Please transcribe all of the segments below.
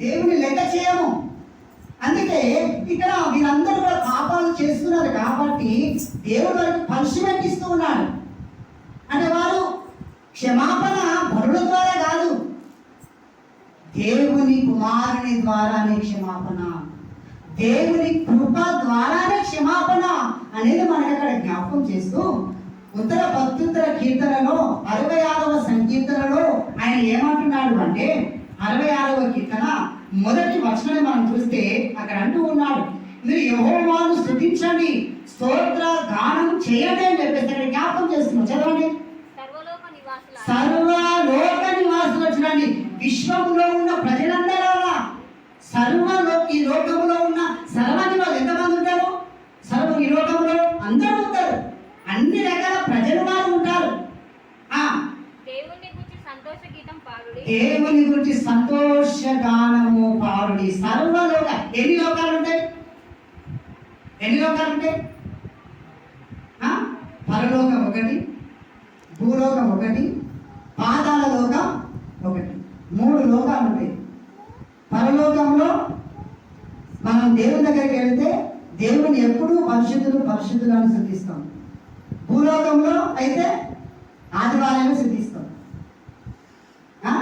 దేవుని లెక్క చేయము. అందుకే ఇక్కడ వీరందరూ కూడా పాపాలు చేస్తున్నారు కాబట్టి దేవుడు వారికి పనిష్మెంట్ ఇస్తూ ఉన్నాడు. అంటే వారు క్షమాపణ బరుల ద్వారా కాదు. దేవుని కుమారుని ద్వారానే క్షమాపణ. దేవుని కృప ద్వారానే క్షమాపణ అనేది మనకి అక్కడ జ్ఞాపకం చేస్తూ ఉత్తర పత్యుత్తర కీర్తనలో అరవై ఆరవ సంకీర్తనలో ఆయన ఏమంటున్నాడు అంటే అరవై ఆరవ కీర్తన. మొదటి వచనం మనం చూస్తే అక్కడ అంటూ ఉన్నాడు మీరు యహోవాను స్తుతించండి స్తోత్ర గానం చేయండి అని చెప్పేసి అక్కడ జ్ఞాపకం చేస్తున్నాం చదవండి. సర్వలోక నివాసుల వచ్చినండి విశ్వంలో ఉన్న ప్రజలందరూ సర్వలో ఈ లోకంలో ఉన్న సర్వ నివాసులు ఎంతమంది ఉంటారు సర్వ ఈ లోకంలో అందరూ ఉంటారు అన్ని రకాల ప్రజలు వారు ఉంటారు ఆ దేవుని గురించి సంతోష గీతం పాడుడి దేవుని గురించి యక్షగానము పారుడి సర్వలోక ఎన్ని లోకాలు ఉంటాయి? ఎన్ని లోకాలు ఉంటాయి? ఆ? పరలోకం ఒకటి భూలోకం ఒకటి పాదాల లోకం ఒకటి. మూడు లోకాలు ఉంటాయి. పరలోకంలో మనం దేవుని దగ్గరికి వెళితే దేవుని ఎప్పుడూ పరిశుద్ధులు పరిశుద్ధులను సిద్ధిస్తాం భూలోకంలో అయితే ఆదివారాన్ని శుద్ధిస్తాం ఆ?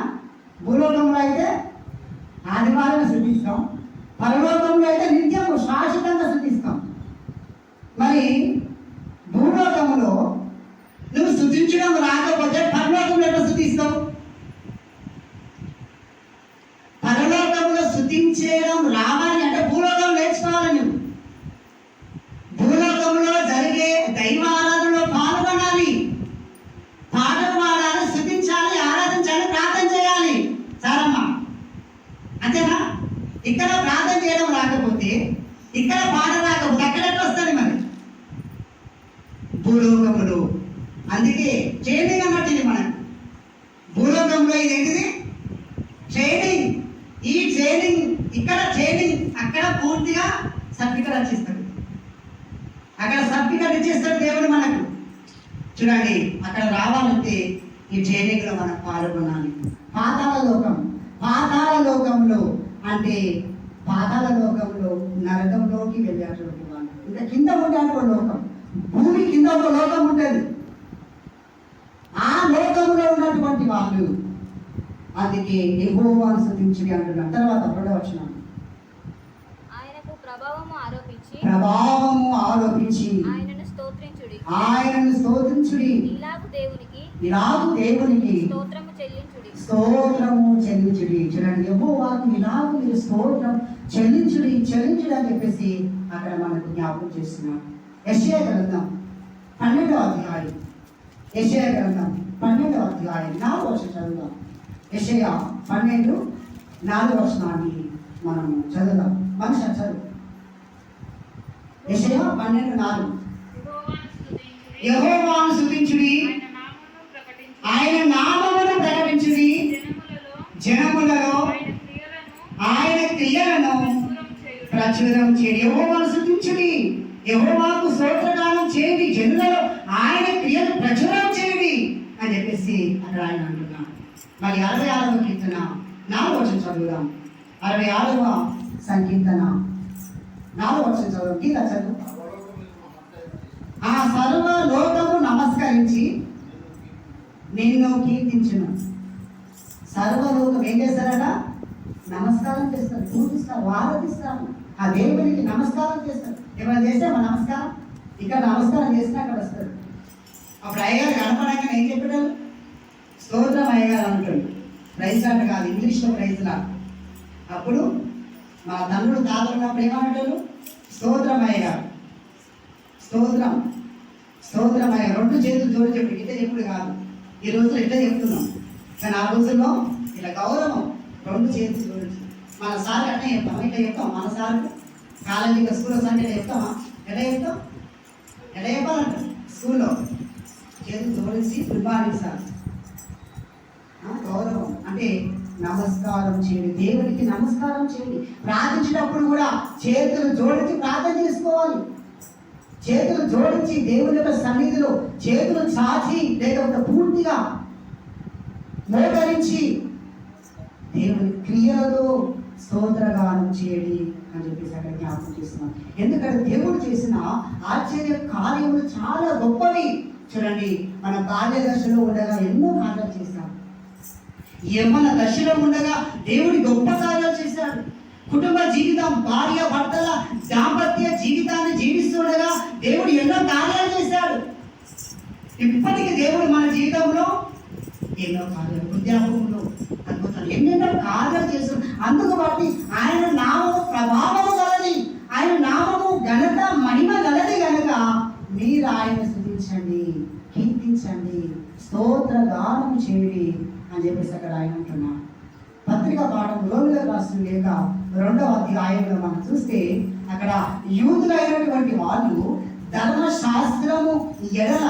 భూలోకంలో అయితే ఆదివారం శుద్ధిస్తాం పరలోకంలో అయితే నిత్యం శాశ్వతంగా శుద్ధిస్తాం మరి భూలోకంలో నువ్వు శుద్ధించడం రాకపోతే పరలోకంలో ఎట్లా పరలోకంలో శుద్ధించడం రావాలి అంటే భూలోకం నేర్చుకోవాలి నువ్వు. భూలోకంలో జరిగే దైవ ఆరాధనలో పాల్గొనాలి. పాటలు పాడాలి స్థుతించాలి ఆరాధించాలి ప్రార్థన చేయాలి. చాలమ్మా. అంతేనా? ఇక్కడ ప్రార్థన చేయడం రాకపోతే ఇక్కడ పాట రాకపోతే అక్కడ వస్తుంది మరి? భూలోకములు. అందుకే ట్రైనింగ్ అన్నట్టు మనం మనకు ఏంటిది? ట్రైనింగ్ ఈ ట్రైనింగ్ ఇక్కడ ట్రైనింగ్ అక్కడ పూర్తిగా సర్టిఫికెట్ వచ్చేస్తాడు అక్కడ సర్టిఫికెట్ ఇచ్చేస్తాడు దేవుడు మనకు. చూడండి అక్కడ రావాలంటే ఈ ట్రైనింగ్లో మనం పాల్గొనాలి. పాతాల లోకం. పాతాల లోకంలో అంటే పాతాల లోకంలో నరకంలోకి వెళ్ళేటువంటి వాళ్ళు ఇంకా కింద ఉండేటువంటి ఒక లోకం. భూమి కింద ఒక లోకం ఉంటుంది ఆ లోకంలో ఉన్నటువంటి వాళ్ళు అందుకే ఎగోవాను స్థుతించుడి అంటున్నారు తర్వాత రెండవచనం ఆయనకు ప్రభావము ఆరోపించి ప్రభావము ఆరోపించి ఆయనను స్తోత్రించుడి. ఆయనను స్తోత్రించుడి. ఇలాగు దేవునికి ఇలాగు దేవునికి స్తోత్రము చెల్లించుడి. స్తోత్రము చెల్లించుడి. చూడండి యెహోవాకు ఇలాగు మీరు స్తోత్రం చెల్లించుడి చెల్లించుడి అని చెప్పేసి అక్కడ మనకు జ్ఞాపకం చేస్తున్నాం యెషయా గ్రంథం పన్నెండవ అధ్యాయం. యెషయా గ్రంథం పన్నెండవ అధ్యాయం. నాలుగు వర్షం చదువుదాం. యెషయా పన్నెండు నాలుగు వర్షాన్ని మనం చదువుదాం. మనిషి చదువు యెషయా పన్నెండు నాలుగు. యహోవాను స్తుతించుడి. ఆయన నామమును ప్రకటించుడి. జనములలో ఆయన క్రియలను ప్రచురం చేయండి యహోవాను స్తుతించుడి. యహోవాకు స్తోత్రగానం చేయండి. జనులలో ఆయన క్రియలు ప్రచురం చేయండి అని చెప్పేసి అక్కడ ఆయన అంటున్నాను మరి అరవై ఆరవ కీర్తన నాలుగు వచ్చిన చదువుదాం. అరవై ఆరవ సంకీర్తన నాలుగు వచ్చిన చదువు గీత చదువు. ఆ సర్వ లోకము నమస్కరించి నిన్ను కీర్తించును. సర్వలోకం ఏం చేస్తారట? నమస్కారం చేస్తారు. పూజిస్తారు ఆరాధిస్తారు ఆ దేవునికి నమస్కారం చేస్తారు. ఏమైనా చేస్తే మా నమస్కారం? ఇక్కడ నమస్కారం చేస్తే అక్కడ వస్తారు. అప్పుడు అయ్యగారు కనపడంగా ఏం చెప్పాడు స్తోత్రం అయ్యగారు అంటాడు ప్రైజ్ అంట కాదు ఇంగ్లీష్లో ప్రైజ్ లాట్ అప్పుడు మా తమ్ముడు తాతలున్నప్పుడు ఏమంటారు ఏమంటాడు స్తోత్రం అయ్యగారు స్తోత్రం స్తోత్రం అయ్యా రెండు చేతులు జోడి చెప్పు ఇట్లా చెప్పుడు కాదు. ఈ రోజులు ఇట్లా చెప్తున్నాం. కానీ ఆ రోజుల్లో ఇలా గౌరవం రెండు చేతులు జోడించి మన సార్ అట్లా చెప్తాం ఇట్లా చెప్తాం. మన సార్ కాలేజీలో స్కూల్లో సార్ ఇట్లా చెప్తామా ఎలా చెప్తాం? ఎలా చెప్పాలంట స్కూల్లో చేతులు జోడించి గుడ్ మార్నింగ్ సార్. అంటే నమస్కారం చేయండి. దేవునికి నమస్కారం చేయండి. ప్రార్థించినప్పుడు కూడా చేతులు జోడించి ప్రార్థన చేసుకోవాలి. చేతులు జోడించి దేవుని యొక్క సన్నిధిలో చేతులు చాచి లేకపోతే పూర్తిగా మోకరించి దేవుని క్రియలతో స్తోత్రగానం చేయడి అని చెప్పేసి అక్కడ జ్ఞాపకం చేస్తున్నాం. ఎందుకంటే దేవుడు చేసిన ఆశ్చర్య కార్యములు చాలా గొప్పవి. చూడండి మన బాల్య దశలో ఉండగా ఎన్నో కార్యాలు చేశాం యవ్వన దశలో ఉండగా దేవుడి గొప్ప కార్యాలు చేశాడు. కుటుంబ జీవితం భార్య భర్తల దాంపత్య జీవితాన్ని జీవిస్తుండగా దేవుడు ఎన్నో కార్యాలు చేశాడు. ఇప్పటికీ దేవుడు మన జీవితంలో ఎన్నో కార్యాలు ఉద్యోగంలో అద్భుతాలు ఎన్నెన్నో కార్యాలు చేస్తున్నాడు. అందుకు బట్టి ఆయన నామ ప్రభావం స్తోత్ర చేయండి అని చెప్పేసి అక్కడ ఆయన పత్రిక పాఠం రోమిల రాసిన లేక రెండవ అధ్యాయంలో మనం చూస్తే అక్కడ యూదులైనటువంటి వాళ్ళు ధర్మశాస్త్రము ఎడల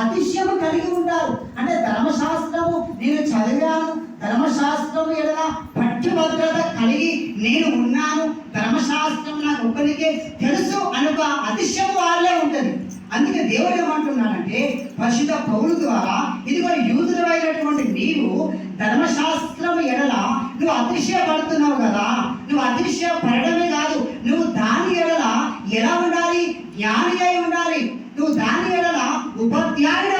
అతిశయము కలిగి ఉంటారు. అంటే ధర్మశాస్త్రము నేను చదివాను ధర్మశాస్త్రము ఎడల పట్టుభద్రత కలిగి నేను ఉన్నాను ధర్మశాస్త్రం నాకు ఒకరికే తెలుసు అనుక అతిశయం అందుకే దేవుడు ఏమంటున్నాడంటే పరిశుద్ధ పౌరు ద్వారా ఇదిగో యూదులమైనటువంటి నీవు ధర్మశాస్త్రం ఎడల నువ్వు అతిశయపడుతున్నావు కదా నువ్వు అతిశయపడమే కాదు నువ్వు దాని ఎడల ఎలా ఉండాలి? జ్ఞాని అయి ఉండాలి. నువ్వు దాని ఎడల ఉపాధ్యాయుడు